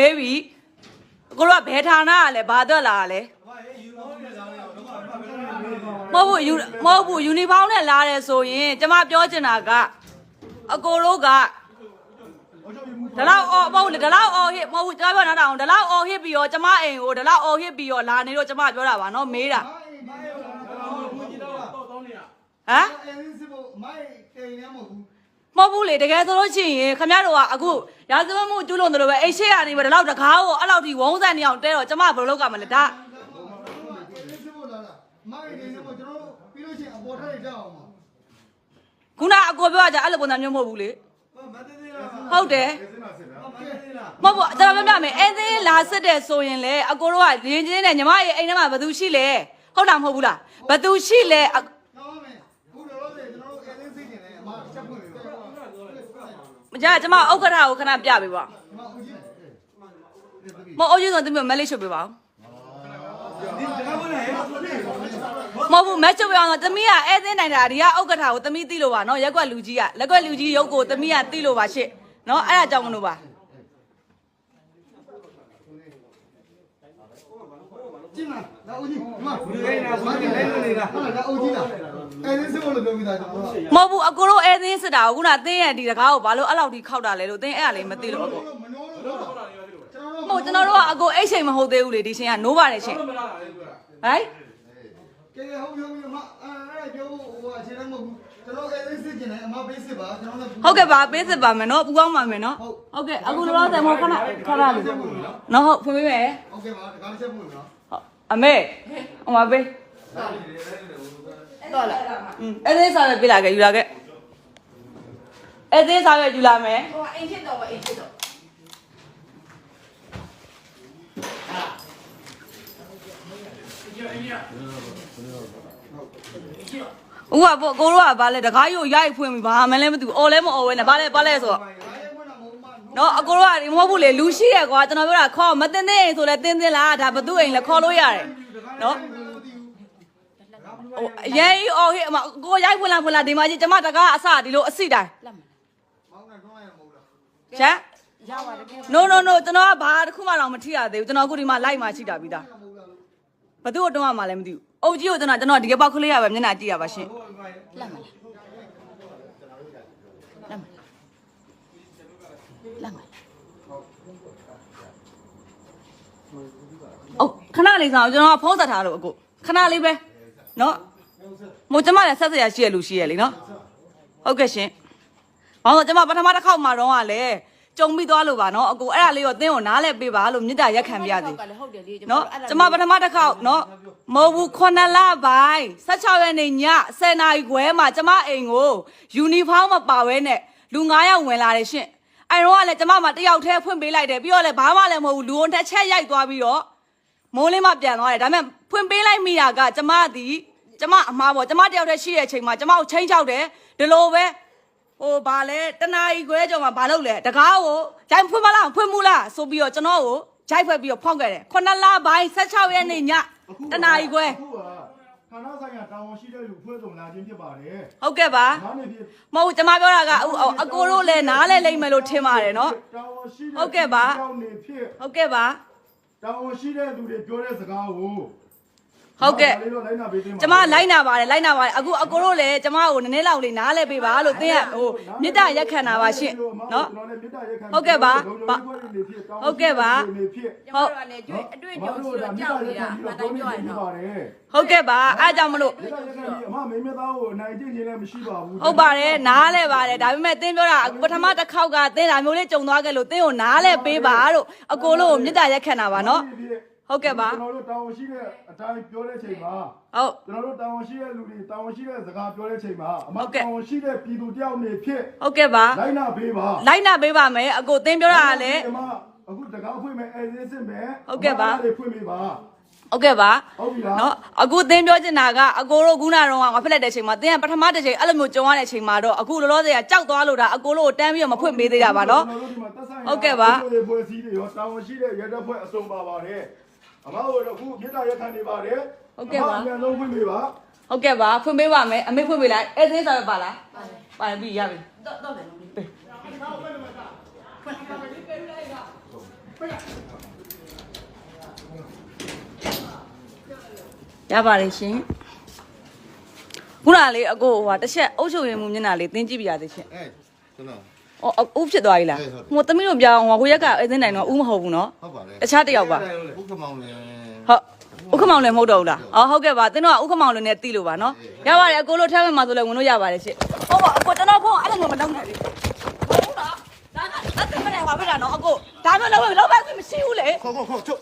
မေးပြီကိုတို့ကဘယ်ဌာနကလဲဘာအတွက်လာလဲမဟုတ်ဘူးယူမဟုတ်ဘူးယူနီဖောင်းနဲ့လာတယ်ဆိုရင်ကျမပြောချင်တာကအကိုတို့ကဒါလောက်အော်မဟုတ်လေဒါလောက်အော်ဟစ်မဟုတ်ဘူးကျမပြောနေတာအောင်ဒါလောက်အော်ဟစ်ပြီးတော့ကျမအိမ်ကိုဒါလောက်အော်ဟစ်ပြီးတော့လာနေတော့ကျမပြောတာပါနော်မေးတာဟမ်အဲဒီစဖို့ မိုက်တိန်နေမဟုတ်ဘူးမဟုတ်ဘူးလေတကယ်ဆိုလို့ရှိရင်ခမရတို့ကအခုရာဇဝတ်မှုကျူးလွန်တယ်လို့ပဲအိတ်ရှိရနေပဲဒီလောက်တကားကိုအဲ့လောက်ထိဝုန်းဆန်နေအောင်တဲတော့ကျမဘယ်လိုလုပ်ကြမလဲဒါအဲဒီစဖို့လာလာမိုက်နေနေမို့ကျွန်တော်တို့ပြီးလို့ရှိရင်အပေါ်ထက်ကြောက်အောင်ပါခုနအကိုပြောကြအဲ့လိုပုံစံမျိုးမဟုတ်ဘူးလေမတသေးလားဟုတ်တယ်မတသေးလားမဟုတ်ဘူးကျွန်တော်ပြောပြမယ်အဲသေးလာစစ်တယ်ဆိုရင်လေအကိုတို့ကရင်းချင်းနဲ့ညီမရဲ့အိမ်ထဲမှာဘယ်သူရှိလဲဟုတ်တာမဟုတ်ဘူးလားဘယ်သူရှိလဲအ ကောင်းမယ်ခုတော့လို့ကျွန်တော်တို့အဲဒီစိတ်နေတယ်အမချက်ဖွင့်ပြီဒီ မ ကြကျမဥက္ကဋ္ဌကိုခဏပြပေးပါမှာဦးကြီးမဟုတ်အုပ်ကြီးဆိုသူမျိုးမက်လေးရှုပ်ပေးပါဦးမဟုတ်ဘူးမက်ချုပ်ပြအောင်တော့သမီးကအဲသင်းနိုင်တာဒီကဥက္ကဋ္ဌကိုသမီးသိလို့ပါနော်ရက်ကွက်လူကြီးကလက်ကွက်လူကြီးရုပ်ကိုသမီးကသိလို့ပါရှစ်နော်အဲ့ဒါကြောင့်မလို့ပါ ကျင်းလားလာဦးကြီးမဘူးလေနာဘူးလေနေနေတာဟာလာဦးကြီးလားအဲဒီစဖို့လို့ပြောပြီးသားကျွန်တော်တို့မဟုတ်ဘူးအကိုတို့အဲသင်းစစ်တာကိုခုနသင်းရဲ့ဒီတကားကိုဘာလို့အဲ့လောက်ထိခောက်တာလဲလို့သင်းအဲ့ဒါလေးမသိလို့အကိုမနိုးလို့ကျွန်တော်တို့မဟုတ်ကျွန်တော်တို့ကအကိုအိတ်ချိန်မဟုတ်သေးဘူးလေဒီချိန်ကနိုးပါတယ်ရှင်ဟိုင်ကဲဟုတ်ဟုတ်ဟုတ်မအဲ ပြောဖို့ဟိုအခြေတမ်းမဟုတ်ဘူးကျွန်တော်အဲဒီစိတ်ကျင်တယ်အမဘေးစစ်ပါကျွန်တော်လည်း ဟုတ်ကဲ့ပါပေးစစ်ပါမယ်နော်ပူပေါင်းပါမယ်နော်ဟုတ်ကဲ့အခုလောလောဆယ်မဟုတ်ခဏခဏလေးနော်ဟုတ်ဖွင့်ပေးမယ် โอเคပါဒါကလည်းချက်ဖို့နော် ဟုတ်အမေဟိုမှာပေး တော့လာ อืมအဲ့ဒီစားပဲပေးလာခဲ့ယူလာခဲ့အဲ့ဒီစားပဲယူလာမယ် ဟိုအိမ်ဖြစ်တော့အိမ်ဖြစ်တော့ ဦးကပေါ့ကိုတို့ကဘာလဲတကားရို့ရိုက်ဖွင့်ပြီးဘာမှလည်းမသိဘူးအော်လည်းမအော်ဝဲနဲ့ဘာလဲဘာလဲဆိုတော့ဘာလဲမနာမဟုတ်မနော်အကိုတို့ကဒီမဟုတ်ဘူးလေလူရှိရကွာကျွန်တော်ပြောတာခေါ်မတင်တဲ့အိမ်ဆိုလဲတင်းတင်းလားဒါဘသူအိမ်လဲခေါ်လို့ရတယ်နော်ဟိုအရင်ကြီးအော်ဟေးအမကိုရိုက်ဖွင့်လာဖွင့်လာဒီမှာကြီးကျမတကားအစဒီလိုအစီတိုင်းလက်မမောင်းနေတော့ရမဟုတ်လားချမ်းရပါတယ်ကဲ no no no ကျွန်တော်ကဘာတစ်ခုမှတော့မထိရသေးဘူးကျွန်တော်အခုဒီမှာလိုက်မှရှိတာပြီးသားဘသူ့ကိုတုံးရမှာလည်းမသိဘူး အုပ်ကြီးကိုကျွန်တော်ကျွန်တော်ဒီကပောက်ကလေးရပဲမျက်နှာကြည့်ရပါရှင်လက်မလက်မလက်မအုတ်ခဏလေးဆောင်ကျွန်တော်ကဖုံးဆက်ထားလို့အခုခဏလေးပဲနော်မို့ကျမလည်းဆက်ဆက်ရရှိရလူရှိရလေနော်ဟုတ်ကဲ့ရှင်ဘာလို့ကျမပထမတစ်ခေါက်မှတော့ကလည်း ကြုံပြီးသွားလို့ပါနော်အကူအဲ့ဒါလေးတော့တင်းကိုနားလဲပေးပါလို့မြစ်တာရက်ခံပြစီကလည်းဟုတ်တယ်လေနော်ကျမပထမတစ်ခေါက်နော်မဟုတ်ဘူးခုနှစ်လပိုင်း16ရက်နေ့ည10နာရီခွဲမှာကျမအိမ်ကိုယူနီဖောင်းမပါဘဲနဲ့လူ9ယောက်ဝင်လာတယ်ရှင်အဲ့တော့ကလည်းကျမမှတယောက်တည်းဖွင့်ပေးလိုက်တယ်ပြီးတော့လည်းဘာမှလည်းမဟုတ်ဘူးလူုံတစ်ချက်ရိုက်သွားပြီးတော့မိုးလင်းမှပြန်သွားတယ်ဒါပေမဲ့ဖွင့်ပေးလိုက်မိတာကကျမဒီကျမအမားပေါ့ကျမတယောက်တည်းရှိတဲ့အချိန်မှာကျမကိုချင်းချောက်တယ်ဒီလိုပဲ ဟိုဘာလဲတနာ E ခွဲကြော်မှာဘာလုပ်လဲတကားကိုဂျိုင်းဖွင့်မလားဖွင့်မှုလားဆိုပြီးတော့ကျွန်တော်ကိုဂျိုက်ဖွက်ပြီးတော့ဖောက်ခဲ့တယ်ခုနှစ်လပိုင်း16ရက်နေ့ညတနာ E ခွဲအခုကဌာနဆိုင်ရာတာဝန်ရှိတဲ့လူဖွဲ့စုံလာခြင်းဖြစ်ပါတယ်ဟုတ်ကဲ့ပါ။နားနေဖြစ်မဟုတ်ဘူးကျမပြောတာကအအကိုတို့လည်းနားလဲလိမ့်မယ်လို့ထင်ပါတယ်နော်တာဝန်ရှိတဲ့ဟုတ်ကဲ့ပါကြောင့်နေဖြစ်ဟုတ်ကဲ့ပါတာဝန်ရှိတဲ့လူတွေပြောတဲ့စကားကို ဟုတ်ကဲ့ဒါလေးတော့လိုက်နာပေးသင့်ပါကျမလိုက်နာပါတယ်လိုက်နာပါတယ်အခုအကိုတို့လည်းကျမကိုနည်းနည်းလောက်လေးနားလဲပေးပါလို့တင်းရဟိုမေတ္တာရက်ခံတာပါရှင့်နော်ကျွန်တော်လည်းမေတ္တာရက်ခံဟုတ်ကဲ့ပါဟုတ်ကဲ့ပါနေဖြစ်ကျွန်တော်ကလည်းတွေ့အတွေ့အကြုံရှိတော့ကြောက်နေတာမတိုင်းပြောရရင်တော့ပါတယ်ဟုတ်ကဲ့ပါအားကြောင့်မလို့မေတ္တာရက်ခံပြီးအမမင်းမသားကိုအနိုင်ကျင့်ခြင်းလည်းမရှိပါဘူးဟုတ်ပါတယ်နားလဲပါတယ်ဒါပေမဲ့တင်းပြောတာပထမတစ်ခေါက်ကတင်းဒါမျိုးလေးကြုံသွားခဲ့လို့တင်းကိုနားလဲပေးပါလို့အကိုတို့ကိုမေတ္တာရက်ခံတာပါနော် ဟုတ်ကဲ့ပါကျွန်တော်တို့တာဝန်ရှိတဲ့အတိုင်းပြောတဲ့ချိန်မှာဟုတ်ကျွန်တော်တို့တာဝန်ရှိတဲ့လူတွေတာဝန်ရှိတဲ့စကားပြောတဲ့ချိန်မှာအမဟုတ်ကဲ့တာဝန်ရှိတဲ့ပြည်သူတယောက်နေဖြစ်ဟုတ်ကဲ့ပါလိုက်နာပေးပါလိုက်နာပေးပါမယ်အကိုတင်းပြောတာကလည်းအမအခုတကားဖွင့်မယ်အဲစစ်စစ်မယ်ဟုတ်ကဲ့ပါအမလေးဖွင့်ပေးပါဟုတ်ကဲ့ပါဟုတ်ပြီလားနော်အခုသင်ပြောချင်တာကအကိုတို့ခုနကတော့ငါဖက်လက်တဲ့ချိန်မှာသင်ကပထမတစ်ချိန်အဲ့လိုမျိုးကြုံရတဲ့ချိန်မှာတော့အခုလောလောဆယ်ကကြောက်သွားလို့ဒါအကိုတို့ကိုတန်းပြီးတော့မဖွင့်ပေးသေးတာပါနော်ကျွန်တော်တို့ဒီမှာသက်ဆိုင်ရာဟုတ်ကဲ့ပါဒီဖွဲ့စည်းတွေရောတာဝန်ရှိတဲ့ရဲတပ်ဖွဲ့အစုံပါပါတယ် အမတို့တော့အခုမြေတားရခံနေပါတယ်ဟုတ်ကဲ့ပါအမအမြန်ဆုံးဝင်ပြီပါဟုတ်ကဲ့ပါဖွင့်ပေးပါမယ်အမေဖွင့်ပေးလိုက်အဲ့ဒီစာပဲပါလားပါပါပြီရပြီတော့တော့မယ်နော်ပေးရပါတယ်ရှင်ခုနကလေးအကိုဟိုဟာတစ်ချက်အုပ်ချုပ်ရင်မူမျက်နှာလေးသင်ကြည့်ပြရသေးရှင်哎，真的。 အော်အဦးဖြစ်သွားပြီလားအေးဟုတ်တယ်ဟိုသမီးတို့ပြောင်းဟိုဟိုရက်ကအဲသိနိုင်တော့ဦးမဟုတ်ဘူးနော်ဟုတ်ပါတယ်တခြားတစ်ယောက်ပါဘုခမောင်လည်းဟုတ်ဥက္ကမောင်လည်းမဟုတ်တော့ဘူးလားအော်ဟုတ်ကဲ့ပါတင်းတော့ဥက္ကမောင်လည်းနဲ့တီးလို့ပါနော်ရပါတယ်အကိုလို့ထဲမှာမှာဆိုလည်းဝင်လို့ရပါတယ်ရှင်ဟုတ်ပါအကိုကျွန်တော်ဖုန်းအဲ့လိုမျိုးမလုပ်နဲ့လေဟုတ်လားဒါကလက်သမနဲ့ပါပဲတာနော်အကိုဒါမျိုးလုံးဝလုံးဝမရှိဘူးလေခေါခေါခေါချုပ်